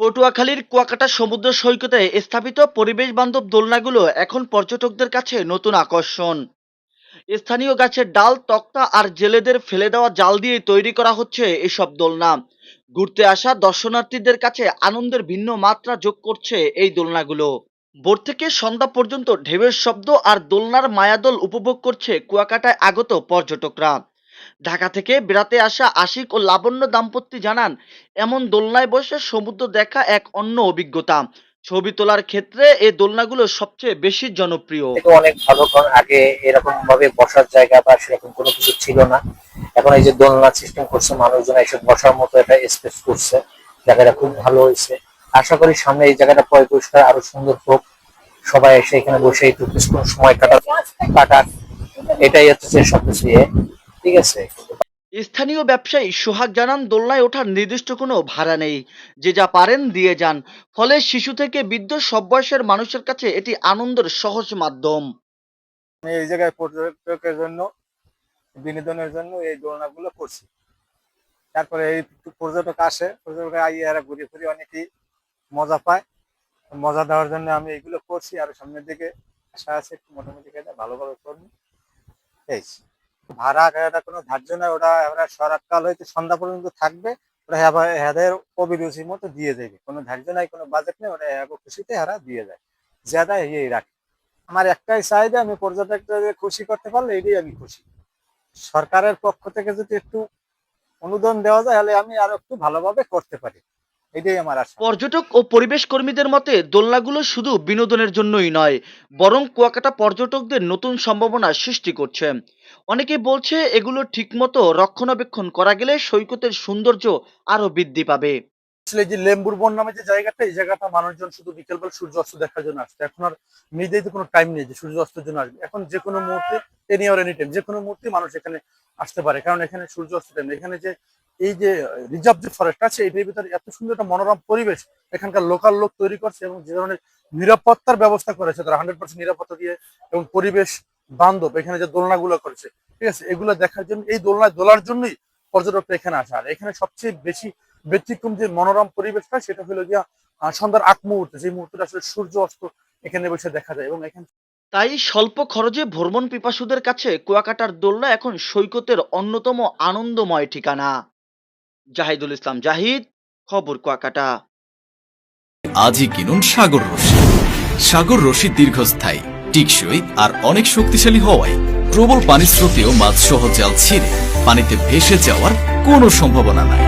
পটুয়াখালীর কুয়াকাটা সমুদ্র সৈকতে স্থাপিত পরিবেশ বান্ধব দোলনাগুলো এখন পর্যটকদের কাছে নতুন আকর্ষণ। স্থানীয় গাছের ডাল, তক্তা আর জেলেদের ফেলে দেওয়া জাল দিয়ে তৈরি করা হচ্ছে এসব দোলনা। ঘুরতে আসা দর্শনার্থীদের কাছে আনন্দের ভিন্ন মাত্রা যোগ করছে এই দোলনাগুলো। ভোর থেকে সন্ধ্যা পর্যন্ত ঢেউয়ের শব্দ আর দোলনার মায়াদল উপভোগ করছে কুয়াকাটায় আগত পর্যটকরা। ঢাকা থেকে বেড়াতে আসা আশিক ও লাবণ্য দাম্পত্য জানান, এমন দোলনায় বসে সমুদ্র দেখা এক অন্য অভিজ্ঞতা। ছবি তোলার ক্ষেত্রে এই দোলনাগুলো সবচেয়ে বেশি জনপ্রিয়। অনেক ভালো, কারণ আগে এরকম ভাবে বসার জায়গা বা সেরকম কোনো কিছু ছিল না। এখন এই যে দোলনা সিস্টেম করছে, মানুষজন এসে বসার মতো একটা স্পেস করছে। জায়গাটা খুব ভালো হয়েছে। আশা করি সামনে এই জায়গাটা পয় পরিষ্কার আরও সুন্দর হোক। সবাই এসে এখানে বসে একটু কিছুক্ষণ সময় কাটা কাটাক। এটাই হচ্ছে সবকিছু ঠিক আছে। স্থানীয় ব্যবসায়ী সোহাগ জানান দোলনায় ওঠার নির্দিষ্ট কোনো ভাড়া নেই। যে যা পারেন দিয়ে যান। ফলে শিশু থেকে বৃদ্ধ সব বয়সের মানুষের কাছে এটি আনন্দের সহজ মাধ্যম। আমি এই জায়গায় পর্যটকের জন্য বিনোদনের জন্য এই দোলনাগুলো করছি। তারপরে এই পর্যটক আসে পর্যটক আইয়ে এরা ঘুরে ফিরে অনেকেই মজা পায়। মজা দেওয়ার জন্য আমি এইগুলো করছি। আর সামনের দিকে আশা আছে একটু মোটামুটি ভালোভাবে করব। এই। ভাড়া এটা কোনো ধার্য না ওটা আমরা শরৎকাল হইতে সন্ধ্যা পর্যন্ত থাকবে, ওরা হ্যাঁ- হ্যাঁদের অভিরুচি মতো দিয়ে দেবে। কোনো ধার্য নাই কোনো বাজেট নেই ওরা এক খুশিতে হারা দিয়ে যায় জায়গা এই রাখে। আমার একটাই চাহিদা, আমি পর্যটকদের খুশি করতে পারলে এটাই আমি খুশি। সরকারের পক্ষ থেকে যদি একটু অনুদান দেওয়া যায়, তাহলে আমি আরও একটু ভালোভাবে করতে পারি। এটাই আমার আশা। পর্যটক ও পরিবেশ কর্মীদের মতে দোলনাগুলো শুধু বিনোদনের জন্যই নয় বরং কুয়াকাটা পর্যটকদের নতুন সম্ভাবনা সৃষ্টি করছে। অনেকে বলছে এগুলো ঠিকমতো রক্ষণাবেক্ষণ করা গেলে সৈকতের সৌন্দর্য আরও বৃদ্ধি পাবে। আসলে যে লেম্বুর বন নামে যে জায়গাটা এই জায়গাটা মানুষজন শুধু বিকেলবেলা সূর্য অস্ত দেখার জন্য আসছে। এখন আর মিডেতে কোনো টাইম নেই যে সূর্য অস্তের জন্য আসবে। এখন যে কোনো মুহূর্তে এনি আর এনি টাইম যে কোনো মুহূর্তে মানুষ এখানে আসতে পারে। কারণ এখানে সূর্য অস্ত টাইম এখানে যে এই যে রিজার্ভ যে ফরেস্ট আছে, এটার ভিতরে এত সুন্দর একটা মনোরম পরিবেশ এখানকার লোকাল লোক তৈরি করছে এবং যে ধরনের নিরাপত্তার ব্যবস্থা করেছে তারা হান্ড্রেড পার্সেন্ট নিরাপত্তা দিয়ে এবং পরিবেশ বান্ধব এখানে যে দোলনাগুলো করেছে, ঠিক আছে? এগুলো দেখার জন্য, এই দোলনায় দোলার জন্যই পর্যটকরা এখানে আসে। আর এখানে সবচেয়ে বেশি ব্যতিক্রম যে মনোরম পরিবেশটা সেটা হলো গিয়া সন্ধ্যার আগ মুহূর্তে যে মুহূর্তটা আসলে সূর্য অস্ত এখানে বসে দেখা যায় এবং এখানে তাই স্বল্প খরচে ভ্রমণ পিপাসুদের কাছে কুয়াকাটার দোলনা এখন সৈকতের অন্যতম আনন্দময় ঠিকানা। জাহিদুল ইসলাম জাহিদ, খবর কুয়াকাটা আজই কিনুন সাগর রশি সাগর রশি দীর্ঘস্থায়ী, টিকসই আর অনেক শক্তিশালী হওয়ায় প্রবল পানির স্রোতেও মাছ সহ জাল ছিঁড়ে পানিতে ভেসে যাওয়ার কোনো সম্ভাবনা নাই.